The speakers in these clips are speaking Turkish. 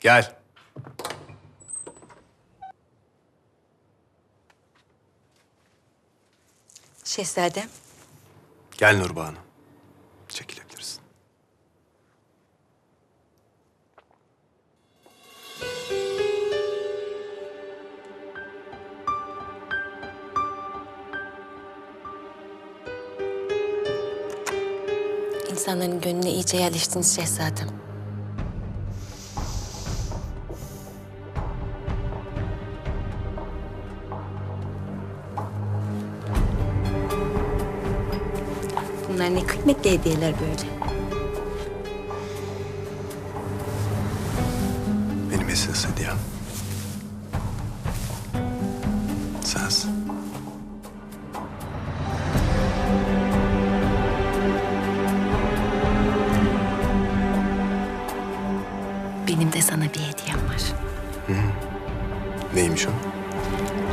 Gel. Şehzadem. Gel Nurbanu. Çekilebilirsin. İnsanların gönlüne iyice yerleştiniz şehzadem. Ne kıymetli hediyeler böyle. Benim esas hediyem. Sensin. Benim de sana bir hediyem var. Neymiş o?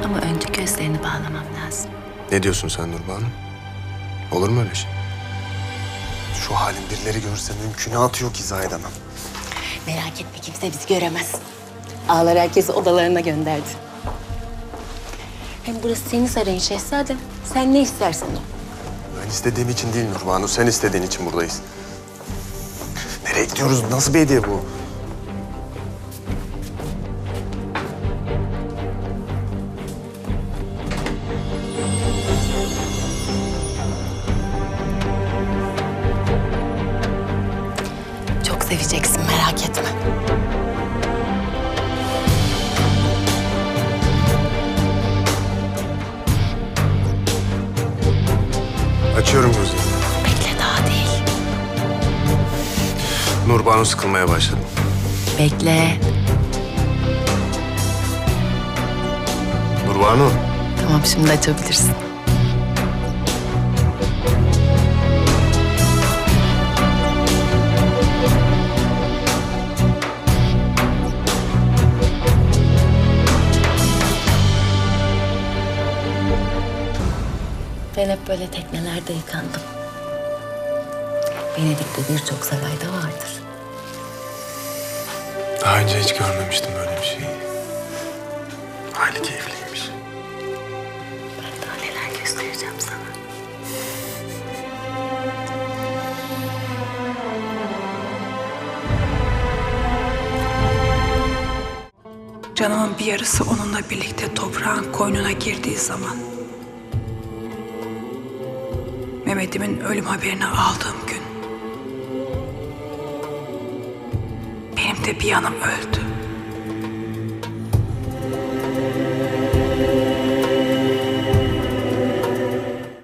Ama önce gözlerini bağlamam lazım. Ne diyorsun sen Nurbanu? Olur mu öyle şey? Şu halin birileri görse mümkünatı yok izah edemem. Merak etme kimse bizi göremez. Ağlar herkesi odalarına gönderdi. Hem burası senin sarayın şehzadem. Sen ne istersen o. Ben istediğim için değil Nurbanu, sen istediğin için buradayız. Nereye gidiyoruz? Nasıl bir hediye bu? Açıyorum gözlerimi. Bekle daha değil. Nurbanu sıkılmaya başladı. Bekle. Nurbanu. Tamam şimdi açabilirsin. Ben hep böyle teknelerde yıkandım. Venedik'te birçok sarayda vardır. Daha önce hiç görmemiştim böyle bir şeyi. Hali keyifliymiş. Ben daha neler göstereceğim sana. Canımın bir yarısı onunla birlikte toprağın koynuna girdiği zaman. Mehmet'imin ölüm haberini aldığım gün. Benim de bir yanım öldü.